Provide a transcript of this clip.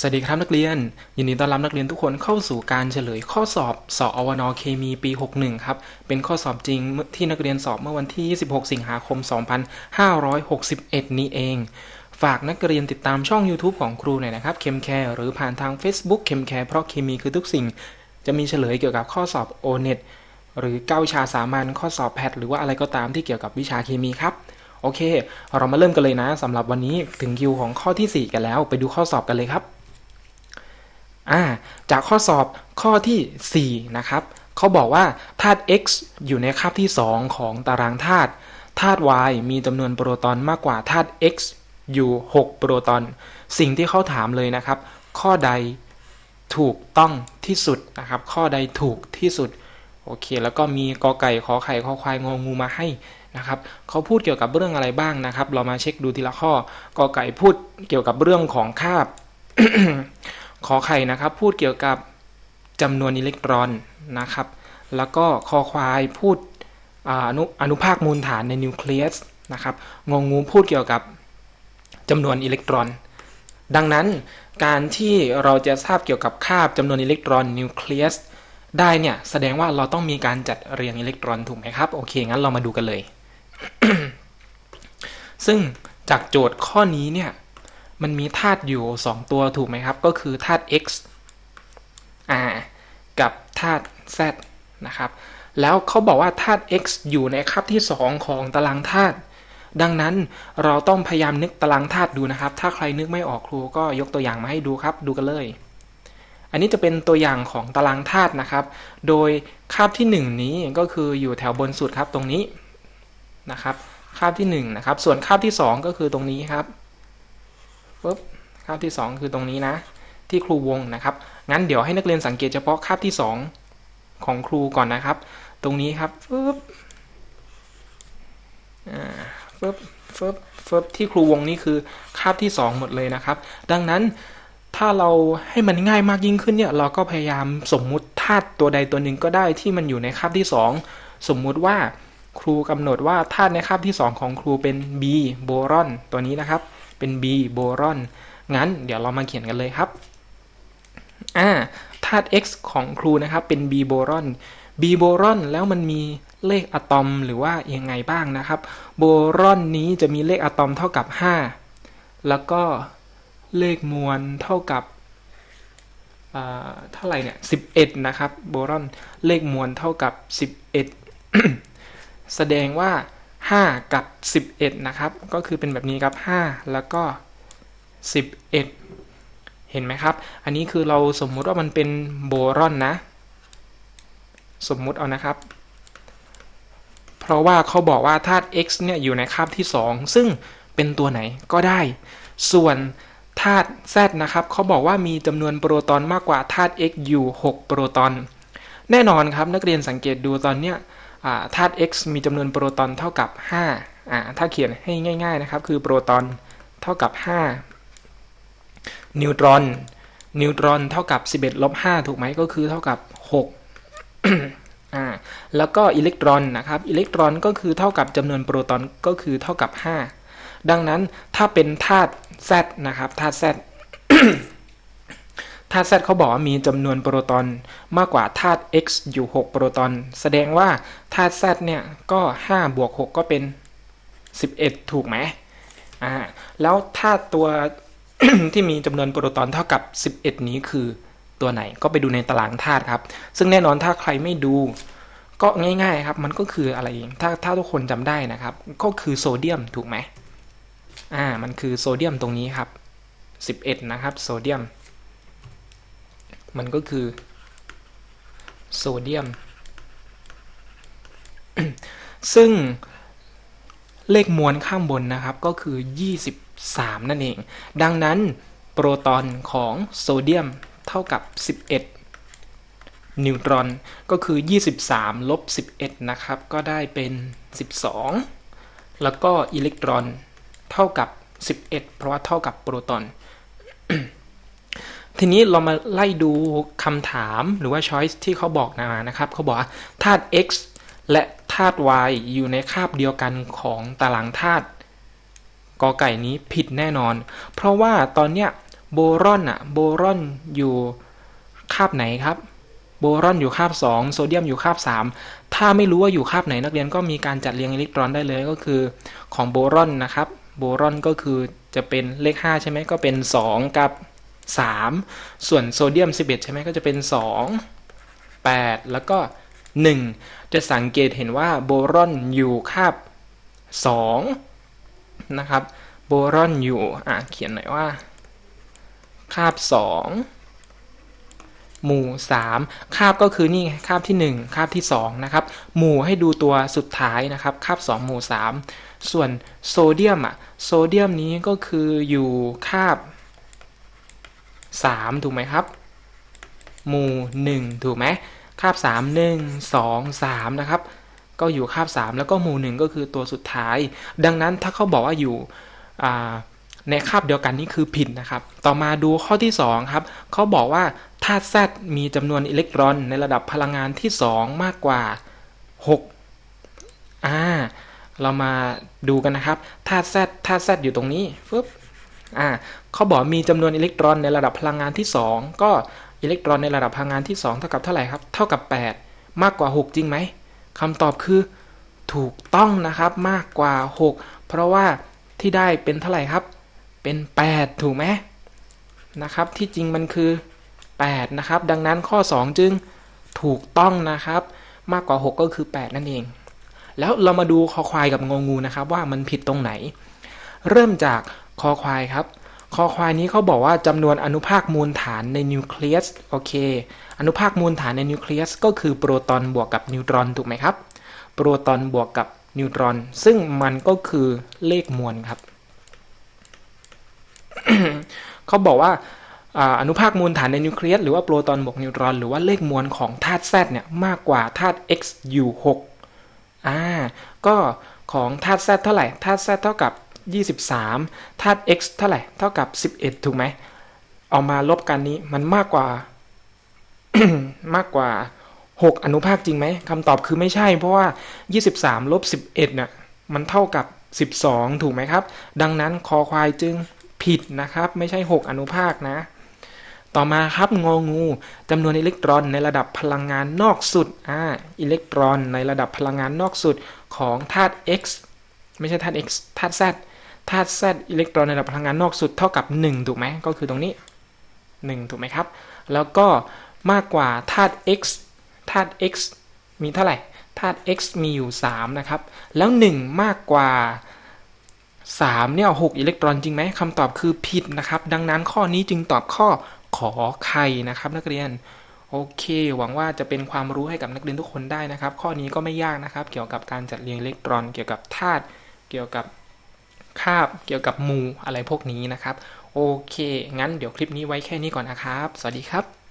สวัสดีครับนักเรียน ยินดีต้อนรับนักเรียนทุกคนเข้าสู่การเฉลยข้อสอบสอบอวนเคมีปี 61 ครับ เป็นข้อสอบจริงที่นักเรียนสอบเมื่อวันที่ 26 สิงหาคม 2561 นี้เอง ฝากนักเรียนติดตามช่อง YouTube ของครูหน่อยนะครับเคมแคร์หรือผ่านทาง Facebook เคมแคร์เพราะเคมีคือทุกสิ่ง จะมีเฉลยเกี่ยวกับข้อสอบ o n e t หรือเก้าวิชาสามัญข้อสอบแพทหรือว่าอะไรก็ตามที่เกี่ยวกับวิชาเคมีครับโอเค เรามาเริ่มกันเลยนะสำหรับวันนี้ถึงคิวของข้อทีสี่4 กันแล้ว ไปดูข้อสอบกันเลยครับ อ่าจากข้อสอบข้อที่ 4 นะครับเขาบอกว่าธาตุ x อยู่ในคาบที่ 2 ของตารางธาตุธาตุ y มีจำนวนโปรตอนมากกว่าธาตุ x อยู่ 6 โปรตอน สิ่งที่เขาถามเลยนะครับ ข้อใดถูกต้องที่สุดนะครับ ข้อใดถูกที่สุดโอเค แล้วก็มีกอไก่ขอไข่ขอควายงองูมาให้นะครับเขาพูดเกี่ยวกับเรื่องอะไรบ้างนะครับ เรามาเช็คดูทีละข้อกอไก่พูดเกี่ยวกับเรื่องของคาบ ขอไข่นะครับพูดเกี่ยวกับจำนวนอิเล็กตรอนนะครับ แล้วก็คอควายพูดอนุอนุภาคมูลฐานในนิวเคลียสนะครับงองูพูดเกี่ยวกับจำนวนอิเล็กตรอน ดังนั้นการที่เราจะทราบเกี่ยวกับคาบจำนวนอิเล็กตรอนนิวเคลียสได้เนี่ยแสดงว่าเราต้องมีการจัดเรียงอิเล็กตรอนถูกไหมครับ โอเค งั้นเรามาดูกันเลย ซึ่งจากโจทย์ข้อนี้เนี่ย มันมีธาตุอยู่ 2 ตัวถูกไหมครับ ก็คือธาตุ x อ่ากับธาตุ z นะครับ แล้วเขาบอกว่าธาตุ x อยู่ในคาบที่ 2 ของตารางธาตุดังนั้นเราต้องพยายามนึกตารางธาตุดูนะครับ ถ้าใครนึกไม่ออกครูก็ยกตัวอย่างมาให้ดูครับ ดูกันเลย อันนี้จะเป็นตัวอย่างของตารางธาตุนะครับ โดยคาบที่ 1 นี้ก็คืออยู่แถวบนสุดครับตรงนี้นะครับ คาบที่1นะครับ ส่วนคาบที่ 2 ก็คือตรงนี้ครับ ปุ๊บคาบที่ 2 คือตรงนี้นะ ที่ครูวงนะครับ งั้นเดี๋ยวให้นักเรียนสังเกตเฉพาะคาบที่ 2 ของครูก่อนนะครับ ตรงนี้ครับปุ๊บอ่าปุ๊บปุ๊บปุ๊บที่ครูวงนี่คือคาบที่ 2 หมดเลยนะครับ ดังนั้นถ้าเราให้มันง่ายมากยิ่งขึ้นเนี่ยเราก็พยายามสมมุติธาตุตัวใดตัวหนึ่งก็ได้ที่มันอยู่ในคาบที่ 2 สมมุติว่าครูกำหนดว่าธาตุในคาบที่ 2 ของครูเป็น B โบรอนตัวนี้นะครับ เป็น B โบรอน งั้นเดี๋ยวเรามาเขียนกันเลยครับอ่าธาตุ X ของครูนะครับ เป็น B โบรอน B โบรอนแล้วมันมีเลขอะตอมหรือว่ายังไงบ้างนะครับ โบรอนนี้จะมีเลขอะตอมเท่ากับ 5 แล้วก็เลขมวลเท่ากับเท่าไหร่เนี่ย11นะครับ โบรอน เลขมวลเท่ากับ11แสดงว่า 5 กับ 11 นะครับ ก็คือเป็นแบบนี้ครับ 5 แล้วก็ 11 เห็นไหมครับ อันนี้คือเราสมมุติว่ามันเป็นโบรอนนะ สมมุติเอานะครับ เพราะว่าเขาบอกว่าธาตุ x เนี่ยอยู่ในคาบที่ 2 ซึ่งเป็นตัวไหนก็ได้ ส่วนธาตุ z นะครับเขาบอกว่ามีจำนวนโปรตอนมากกว่าธาตุ x อยู่ 6 โปรตอน แน่นอนครับนักเรียนสังเกตดูตอนเนี้ย ธาตุ x มีจำนวนโปรตอนเท่ากับ5อ่าถ้าเขียนให้ง่าย ๆนะครับ คือโปรตอนเท่ากับ 5 นิวตรอน นิวตรอนเท่ากับ 11ลบ5ถูกไหมก็คือเท่ากับ 6อ่าแล้วก็อิเล็กตรอนนะครับ อิเล็กตรอนก็คือเท่ากับจำนวนโปรตอนก็คือเท่ากับ 5 ดังนั้นถ้าเป็นธาตุ Z นะครับ ธาตุ Z ธาตุ Z เขาบอกว่ามีจำนวนโปรตอนมากกว่าธาตุ X อยู่ 6 โปรตอน แสดงว่าธาตุ Z เนี่ยก็5บวก6ก็เป็น 11 ถูกไหมอ่าแล้วธาตุตัวที่มีจำนวนโปรตอนเท่ากับ 11 นี้คือตัวไหนก็ไปดูในตารางธาตุครับ ซึ่งแน่นอนถ้าใครไม่ดูก็ง่ายๆครับ มันก็คืออะไรเองถ้าถ้าทุกคนจำได้นะครับ ก็คือโซเดียมถูกไหมอ่ามันคือโซเดียมตรงนี้ครับ 11 นะครับ โซเดียม มันก็คือโซเดียม ซึ่งเลขมวลข้างบนนะครับก็คือ 23 นั่นเอง ดังนั้นโปรตอนของโซเดียมเท่ากับ 11 นิวตรอนก็คือ 23 ลบ 11 นะครับ ก็ได้เป็น 12 แล้วก็อิเล็กตรอนเท่ากับ 11 เพราะว่าเท่ากับโปรตอน ทีนี้เรามาไล่ดูคำถามหรือว่า choice ที่เขาบอกมานะครับเขาบอกว่าธาตุ x และธาตุ y อยู่ในคาบเดียวกันของตารางธาตุกอไก่นี้ผิดแน่นอน เพราะว่าตอนเนี้ยโบรอนอะโบรอนอยู่คาบไหนครับ โบรอนอยู่คาบ 2 โซเดียมอยู่คาบ 3 ถ้าไม่รู้ว่าอยู่คาบไหนนักเรียนก็มีการจัดเรียงอิเล็กตรอนได้เลยก็คือของโบรอนนะครับ โบรอนก็คือจะเป็นเลข 5 ใช่ไหมก็เป็น 2 กับ 3 ส่วนโซเดียม 11 ใช่ไหมก็จะเป็น 2 8 แล้วก็ 1 จะสังเกตเห็นว่าโบรอนอยู่คาบ2นะครับโบรอนอยู่อะเขียนหน่อยว่าคาบ 2 หมู่ 3 คาบก็คือนี่คาบที่ 1 คาบที่ 2 นะครับ หมู่ให้ดูตัวสุดท้ายนะครับ คาบ 2 หมู่ 3 ส่วนโซเดียมอะ โซเดียมนี้ก็คืออยู่คาบ 3 ถูกไหมครับ หมู่ 1 ถูกไหมคาบ 3 1 2 3 นะครับ ก็อยู่คาบ 3 แล้วก็หมู่ 1 ก็คือตัวสุดท้าย ดังนั้นถ้าเขาบอกว่าอยู่ในคาบเดียวกันนี่คือผิดนะครับ ต่อมาดูข้อที่ 2 ครับ เขาบอกว่าธาตุ Z มีจำนวนอิเล็กตรอนในระดับพลังงานที่ 2 มากกว่า 6 อ่า เรามาดูกันนะครับ ธาตุ Z ธาตุ Z อยู่ตรงนี้ฟึบ อ่าเขาบอกมีจำนวนอิเล็กตรอนในระดับพลังงานที่ 2 ก็อิเล็กตรอนในระดับพลังงานที่ 2 เท่ากับเท่าไหร่ครับ เท่ากับ 8 มากกว่า 6 จริงไหมคำตอบคือถูกต้องนะครับมากกว่า 6 เพราะว่าที่ได้เป็นเท่าไหร่ครับ เป็น 8 ถูกไหมนะครับ ที่จริงมันคือ 8 นะครับ ดังนั้นข้อ 2 จึงถูกต้องนะครับ มากกว่า 6 ก็คือ 8 นั่นเอง แล้วเรามาดูคอควายกับงองูนะครับ ว่ามันผิดตรงไหน เริ่มจาก คอควายครับคอควายนี้เขาบอกว่าจำนวนอนุภาคมูลฐานในนิวเคลียสโอเค อนุภาคมูลฐานในนิวเคลียสก็คือโปรตอนบวกกับนิวตรอนถูกไหมครับ โปรตอนบวกกับนิวตรอน ซึ่งมันก็คือเลขมวลครับเขาบอกว่าอนุภาคมูลฐานในนิวเคลียสหรือว่าโปรตอนบวกนิวตรอน หรือว่าเลขมวลของธาตุ Z เนี่ยมากกว่าธาตุ X อยู่6อ่าก็ของธาตุ Z เท่าไหร่ธาตุ Z เท่ากับ 23ธาตุ X เท่าไหร่ เท่ากับ 11 ถูกไหม เอามาลบกันนี้มันมากกว่า มากกว่า 6 อนุภาคจริงไหมคำตอบคือไม่ใช่ เพราะว่า 23 ลบ 11เนี่ยมันเท่ากับ 12 ถูกไหมครับ ดังนั้นคอควายจึงผิดนะครับ ไม่ใช่ 6 อนุภาคนะ ต่อมาครับงองูจำนวนอิเล็กตรอนในระดับพลังงานนอกสุดอ่าอิเล็กตรอนในระดับพลังงานนอกสุดของธาตุ x ไม่ใช่ธาตุ x ธาตุ z ธาตุ z อิเล็กตรอนในระดับพลังงานนอกสุดเท่ากับ 1 ถูกไหมก็คือตรงนี้ 1 ถูกไหมครับ แล้วก็มากกว่าธาตุ x ธาตุ x มีเท่าไหร่ธาตุ x มีอยู่ 3 นะครับ แล้ว 1 มากกว่า 3 เนี่ย 6 อิเล็กตรอนจริงไหมคำตอบคือผิดนะครับ ดังนั้นข้อนี้จึงตอบข้อขอไข่นะครับ นักเรียนโอเค หวังว่าจะเป็นความรู้ให้กับนักเรียนทุกคนได้นะครับ ข้อนี้ก็ไม่ยากนะครับ เกี่ยวกับการจัดเรียงอิเล็กตรอน เกี่ยวกับธาตุ เกี่ยวกับ คาบเกี่ยวกับมูอะไรพวกนี้นะครับ โอเค งั้นเดี๋ยวคลิปนี้ไว้แค่นี้ก่อนนะครับ สวัสดีครับ